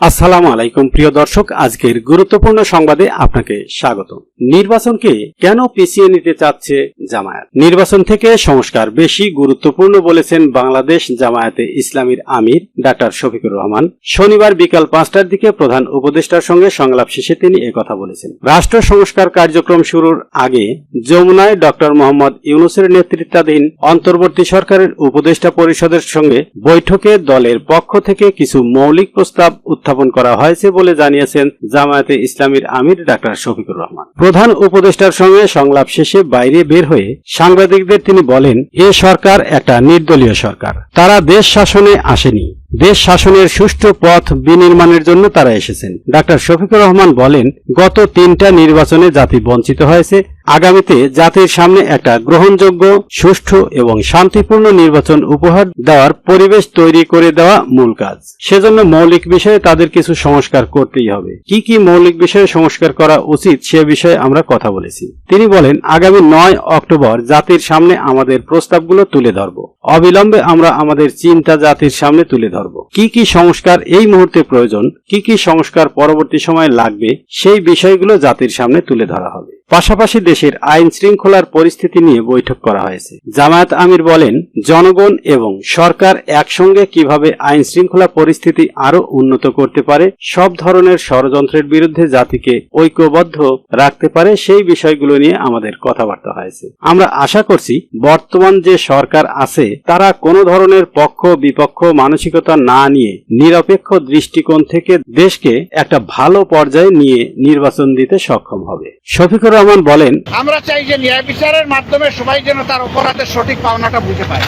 আসসালামু আলাইকুম, প্রিয় দর্শক। আজকের গুরুত্বপূর্ণ সংবাদে আপনাকে স্বাগত নির্বাচনকে কেন পিছিয়ে নিতে চাচ্ছে জামায়াত? নির্বাচন থেকে সংস্কার বেশি গুরুত্বপূর্ণ বলেছেন বাংলাদেশ জামায়াতে ইসলামীর আমির ডাক্তার শফিকুর রহমান। শনিবার বিকাল পাঁচটার দিকে প্রধান উপদেষ্টার সঙ্গে সংলাপ শেষে তিনি একথা বলেছেন। রাষ্ট্র সংস্কার কার্যক্রম শুরুর আগে যমুনায় ডক্টর মোহাম্মদ ইউনুসের নেতৃত্বাধীন অন্তর্বর্তী সরকারের উপদেষ্টা পরিষদের সঙ্গে বৈঠকে দলের পক্ষ থেকে কিছু মৌলিক প্রস্তাব করা হয়েছে বলে জানিয়েছেন জামায়াতে ইসলামীর আমির ডাক্তার শফিকুর রহমান। প্রধান উপদেষ্টার সঙ্গে সংলাপ শেষে বাইরে বের হয়ে সাংবাদিকদের তিনি বলেন, এ সরকার একটা নির্দলীয় সরকার। তারা দেশ শাসনে আসেনি। দেশ শাসনের সুষ্ঠু পথ বিনির্মাণের জন্য তারা এসেছেন। ডাক্তার শফিকুর রহমান বলেন, গত তিনটা নির্বাচনে জাতি বঞ্চিত হয়েছে। আগামীতে জাতির সামনে একটা গ্রহণযোগ্য, সুষ্ঠু এবং শান্তিপূর্ণ নির্বাচন উপহার দেওয়ার পরিবেশ তৈরি করে দেওয়া মূল কাজ। সেজন্য মৌলিক বিষয়ে তাদের কিছু সংস্কার করতেই হবে। কি কি মৌলিক বিষয়ে সংস্কার করা উচিত সে বিষয়ে আমরা কথা বলেছি। তিনি বলেন, আগামী নয় অক্টোবর জাতির সামনে আমাদের প্রস্তাবগুলো তুলে ধরব। অবিলম্বে আমরা আমাদের চিন্তা জাতির সামনে তুলে ধরব। কি কি সংস্কার এই মুহূর্তে প্রয়োজন, কি কি সংস্কার পরবর্তী সময়ে লাগবে, সেই বিষয়গুলো জাতির সামনে তুলে ধরা হবে। পাশাপাশি দেশের আইন শৃঙ্খলার পরিস্থিতি নিয়ে বৈঠক করা হয়েছে। জামায়াত আমির বলেন, জনগণ এবং সরকার একসঙ্গে কীভাবে আইন শৃঙ্খলা পরিস্থিতি আরও উন্নত করতে পারে, সব ধরনের ষড়যন্ত্রের বিরুদ্ধে জাতিকে ঐক্যবদ্ধ রাখতে পারে, সেই বিষয়গুলো নিয়ে আমাদের কথাবার্তা হয়েছে। আমরা আশা করছি, বর্তমান যে সরকার আছে, তারা কোনো ধরনের পক্ষ, বিপক্ষ, মানসিকতা না নিয়ে নিরপেক্ষ দৃষ্টিকোণ থেকে দেশকে একটা ভালো পর্যায়ে নিয়ে নির্বাচন দিতে সক্ষম হবে। শফিকুর রহমান বলেন, আমরা চাই যে ন্যায় বিচারের মাধ্যমে সবাই যেন তার অপরাধের সঠিক পাওনাটা বুঝে পায়।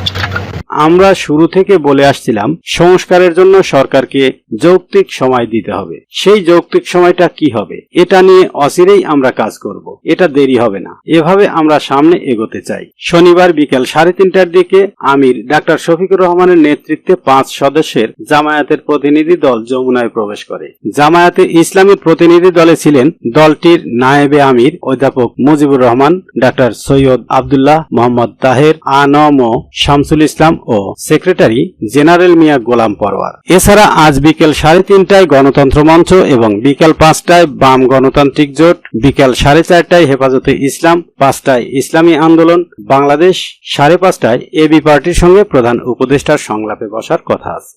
আমরা শুরু থেকে বলে আসছিলাম, সংস্কারের জন্য সরকারকে যৌক্তিক সময় দিতে হবে। সেই যৌক্তিক সময়টা কি হবে? এটা নিয়ে অচিরেই আমরা কাজ করব। এটা দেরি হবে না। এভাবে আমরা সামনে এগোতে চাই। শনিবার বিকেল সাড়ে তিনটার দিকে আমির ডাক্তার শফিকুর রহমানের নেতৃত্বে পাঁচ সদস্যের জামায়াতের প্রতিনিধি দল যমুনায় প্রবেশ করে। জামায়াতে ইসলামী প্রতিনিধি দলে ছিলেন দলটির নায়েবে আমির, অধ্যাপক মুজিবুর রহমান, ডাক্তার সৈয়দ আবদুল্লাহ মোহাম্মদ তাহের আনম শামসুল ইসলাম ও সেক্রেটারি জেনারেল মিয়া গোলাম পরওয়ার। এছাড়া আজ বিকেল সাড়ে তিনটায় গণতন্ত্র মঞ্চ এবং বিকেল পাঁচটায় বাম গণতান্ত্রিক জোট, বিকেল সাড়ে চারটায় হেফাজতে ইসলাম, পাঁচটায় ইসলামী আন্দোলন, বাংলাদেশ, সাড়ে পাঁচটায় এবি পার্টির সঙ্গে প্রধান উপদেষ্টার সংলাপে বসার কথা আছে।